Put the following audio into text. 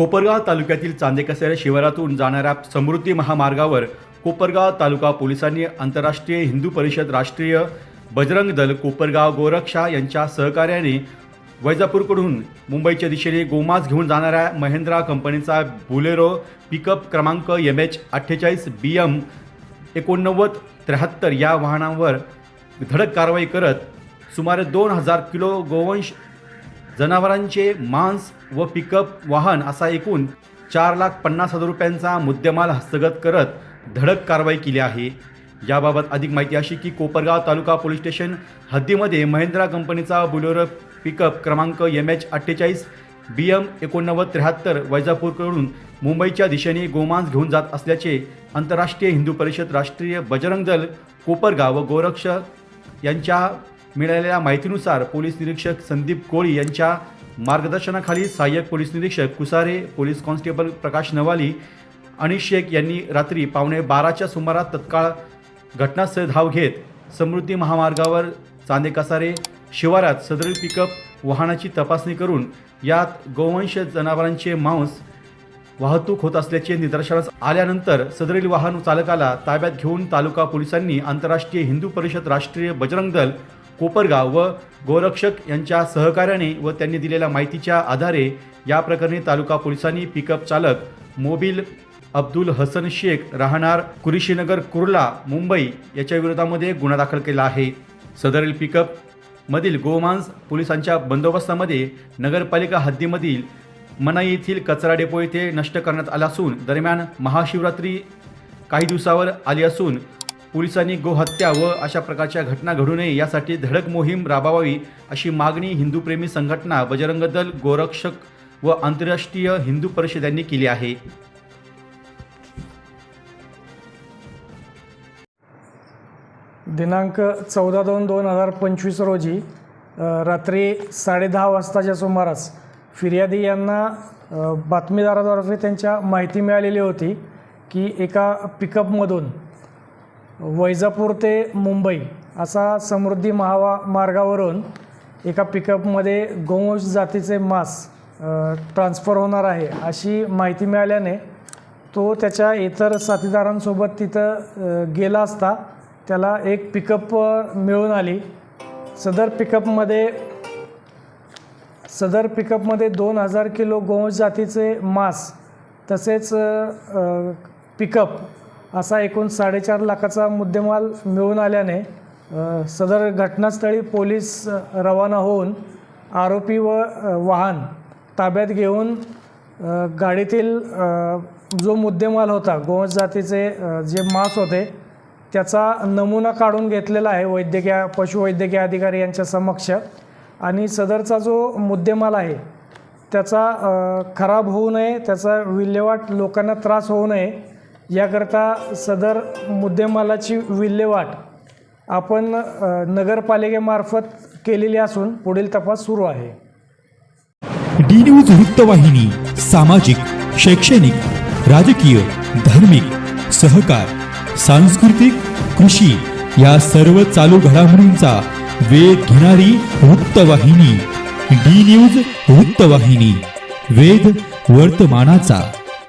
कोपरगाव तालुक्यातील चांदेकसऱ्या शिवारातून जाणाऱ्या समृद्धी महामार्गावर कोपरगाव तालुका पोलिसांनी आंतरराष्ट्रीय हिंदू परिषद राष्ट्रीय बजरंग दल कोपरगाव गोरक्षा यांच्या सहकार्याने वैजापूरकडून मुंबईच्या दिशेने गोमास घेऊन जाणाऱ्या महिंद्रा कंपनीचा बुलेरो पिकअप क्रमांक एम एच अठ्ठेचाळीस बी एम एकोणनव्वद त्र्याहत्तर या वाहनांवर धडक कारवाई करत सुमारे दोन हजार किलो गोवंश जनावरांचे मांस व पिकअप वाहन असा एकूण चार लाख पन्नास हजार रुपयांचा मुद्देमाल हस्तगत करत धडक कारवाई केली आहे. याबाबत अधिक माहिती अशी की कोपरगाव तालुका पोलीस स्टेशन हद्दीमध्ये महिंद्रा कंपनीचा बुलेरो पिकअप क्रमांक एम एच अठ्ठेचाळीस बी एम एकोणनव्वद त्र्याहत्तर वैजापूरकडून मुंबईच्या दिशेने गोमांस घेऊन जात असल्याचे आंतरराष्ट्रीय हिंदू परिषद राष्ट्रीय बजरंग दल कोपरगाव व गोरक्ष यांच्या मिळालेल्या माहितीनुसार पोलीस निरीक्षक संदीप कोळी यांच्या मार्गदर्शनाखाली सहाय्यक पोलीस निरीक्षक कुसारे पोलीस कॉन्स्टेबल प्रकाश नवाली आणि शेख यांनी रात्री पावणे बाराच्या सुमारात तत्काळ घटनास्थळ धाव घेत समृद्धी महामार्गावर चांदेकासारे शिवारात सदरील पिकअप वाहनाची तपासणी करून यात गोवंश जनावरांचे मांस वाहतूक होत असल्याचे निदर्शनास आल्यानंतर सदरील वाहन चालकाला ताब्यात घेऊन तालुका पोलिसांनी आंतरराष्ट्रीय हिंदू परिषद राष्ट्रीय बजरंग दल कोपरगाव व गोरक्षक यांच्या सहकार्याने व त्यांनी दिलेल्या माहितीच्या आधारे या प्रकरणी तालुका पोलिसांनी पिकअप चालक मोबिल अब्दुल हसन शेख राहणार कुरिशीनगर कुर्ला मुंबई याच्या विरोधामध्ये गुन्हा दाखल केला आहे. सदरील पिकअप मधील गोमांस पोलिसांच्या बंदोबस्तामध्ये नगरपालिका हद्दीमधील मनाई येथील कचरा डेपो येथे नष्ट करण्यात आला असून दरम्यान महाशिवरात्री काही दिवसावर आली असून पोलिसांनी गोहत्या व अशा प्रकारच्या घटना घडू नये यासाठी धडक मोहीम राबवावी अशी मागणी हिंदूप्रेमी संघटना बजरंग दल गोरक्षक व आंतरराष्ट्रीय हिंदू परिषदांनी केली आहे. दिनांक चौदा दोन दोन हजार पंचवीस रोजी रात्री साडेदहा वाजताच्या सुमारास फिर्यादी यांना बातमीदारातर्फे बातमीदाराद्वारे त्यांच्या माहिती मिळालेली होती की एका पिकअपमधून वैजापूर ते मुंबई असा समृद्धी महावा मार्गावरून एका पिकअपमध्ये गोवंश जातीचे मांस ट्रान्स्फर होणार आहे अशी माहिती मिळाल्याने तो त्याच्या इतर साथीदारांसोबत तिथं गेला असता त्याला एक पिकअप मिळून आली. सदर पिकअपमध्ये सदर पिकअपमध्ये दोन हजार किलो गोवंश जातीचे मांस तसेच पिकअप असा एकूण साडेचार लाखाचा मुद्देमाल मिळून आल्याने सदर घटनास्थळी पोलीस रवाना होऊन आरोपी व वाहन ताब्यात घेऊन गाडीतील जो मुद्देमाल होता गोवंश जातीचे जे मांस होते त्याचा नमुना काढून घेतलेला आहे वैद्यकीय पशुवैद्यकीय अधिकारी यांच्या समक्ष. आणि सदरचा जो मुद्देमाल आहे त्याचा खराब होऊ नये त्याचा विल्हेवाट लोकांना त्रास होऊ नये याकरता सदर मुद्देमालाची विल्हेवाट आपण नगरपालिकेमार्फत केलेली असून पुढील तपास सुरू आहे. डी न्यूज वृत्तवाहिनी सामाजिक शैक्षणिक राजकीय धार्मिक सहकार सांस्कृतिक कृषी या सर्व चालू घडामोडींचा वेध घेणारी वृत्तवाहिनी. डी न्यूज वृत्तवाहिनी वेध वर्तमानाचा.